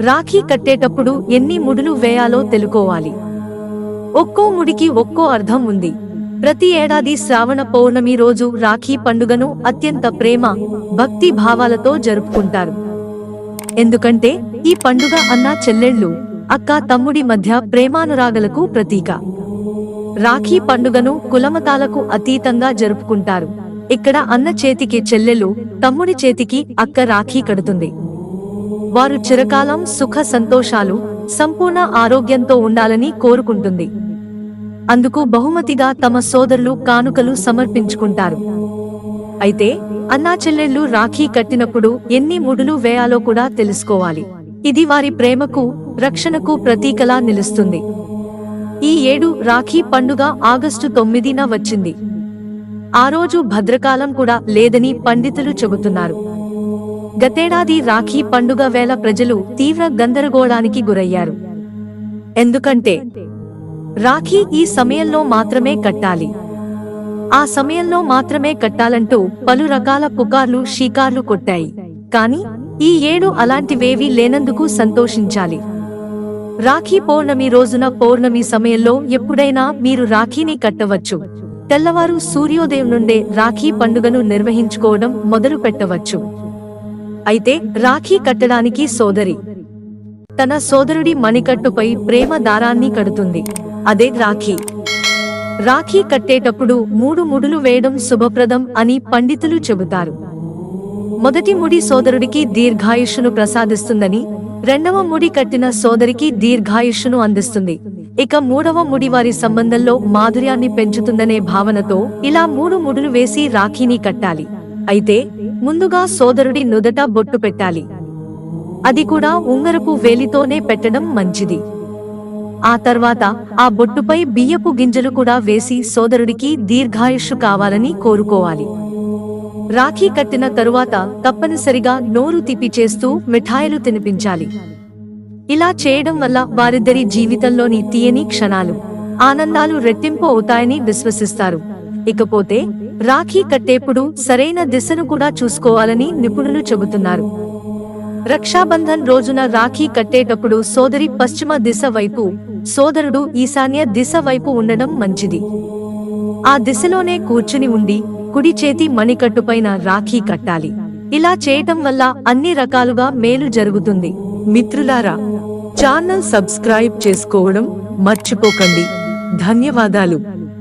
రాఖీ కట్టేటప్పుడు ఎన్ని ముడులు వేయాలో తెలుకోవాలి. ఒక్కో ముడికి ఒక్కో అర్థం ఉంది. ప్రతి ఏడాది శ్రావణ పౌర్ణమి రోజు రాఖీ పండుగను అత్యంత ప్రేమ భక్తి భావాలతో జరుపుకుంటారు. ఎందుకంటే ఈ పండుగ అన్న చెల్లెళ్ళు అక్క తమ్ముడి మధ్య ప్రేమానురాగలకు ప్రతీక. రాఖీ పండుగను కులమతాలకు అతీతంగా జరుపుకుంటారు. ఇక్కడ అన్న చేతికి చెల్లెలు తమ్ముడి చేతికి అక్క రాఖీ కడుతుంది. వారు చిరకాలం సుఖ సంతోషాలు సంపూర్ణ ఆరోగ్యంతో ఉండాలని కోరుకుంటుంది. అందుకు బహుమతిగా తమ సోదరులు కానుకలు సమర్పించుకుంటారు. అయితే అన్నా చెల్లెళ్ళు రాఖీ కట్టినప్పుడు ఎన్ని ముడులు వేయాలో కూడా తెలుసుకోవాలి. ఇది వారి ప్రేమకు రక్షణకు ప్రతీకలా నిలుస్తుంది. ఈ ఏడు రాఖీ పండుగ ఆగస్టు తొమ్మిదిన వచ్చింది. ఆ రోజు భద్రకాలం కూడా లేదని పండితులు చెబుతున్నారు. గతేడాది రాఖీ పండుగ వేళ ప్రజలు తీవ్ర గందరగోళానికి గురయ్యారు. ఎందుకంటే రాఖీ ఈ సమయంలో మాత్రమే కట్టాలి. ఆ సమయంలో మాత్రమే కట్టాలంటూ పలు రకాల పుకార్లు షీకార్లు కొట్టాయి. కానీ ఈ ఏడు అలాంటివేవీ లేనందుకు సంతోషించాలి. రాఖీ పౌర్ణమి రోజున పౌర్ణమి సమయంలో ఎప్పుడైనా మీరు రాఖీని కట్టవచ్చు. తెల్లవారు సూర్యోదయం నుండే రాఖీ పండుగను నిర్వహించుకోవడం మొదలు పెట్టవచ్చు అయితే రాఖీ కట్టడానికి సోదరి. తన సోదరుడి మణికట్టుపై ప్రేమ దారాన్ని కడుతుంది. అదే రాఖీ. రాఖీ కట్టేటప్పుడు మూడు ముడులు వేయడం శుభప్రదం అని పండితులు చెబుతారు. మొదటి ముడి సోదరుడికి దీర్ఘాయుష్ను ప్రసాదిస్తుందని రెండవ ముడి కట్టిన సోదరికి దీర్ఘాయుష్ను అందిస్తుంది. ఇక మూడవ ముడి వారి సంబంధంలో మాధుర్యాన్ని పెంచుతుందనే భావనతో ఇలా మూడు ముడులు వేసి రాఖీని కట్టాలి. అయితే ముందుగా సోదరుడి నుదట బొట్టు పెట్టాలి. అది కూడా ఉంగరపు వేలితోనే పెట్టడం మంచిది. ఆ తర్వాత ఆ బొట్టుపై బియ్యపు గింజలు కూడా వేసి సోదరుడికి దీర్ఘాయుష్షు కావాలని కోరుకోవాలి. రాఖీ కట్టిన తరువాత తప్పనిసరిగా నోరు తిప్పి చేస్తూ మిఠాయిలు తినిపించాలి. ఇలా చేయడం వల్ల వారిద్దరి జీవితంలోని తీయని క్షణాలు ఆనందాలు రెట్టింపు అవుతాయని విశ్వసిస్తారు. ఇకపోతే రాఖీ కట్టేప్పుడు సరైన దిశను కూడా చూసుకోవాలని నిపుణులు చెబుతున్నారు. రక్షాబంధన్ రోజున రాఖీ కట్టేటప్పుడు సోదరి పశ్చిమ దిశ వైపు సోదరుడు ఈశాన్య దిశ వైపు ఉండడం మంచిది. ఆ దిశలోనే కూర్చుని ఉండి కుడి చేతి మణికట్టుపైన రాఖీ కట్టాలి. ఇలా చేయటం వల్ల అన్ని రకాలుగా మేలు జరుగుతుంది. మిత్రులారా ఛానల్ సబ్స్క్రైబ్ చేసుకోవడం మర్చిపోకండి. ధన్యవాదాలు.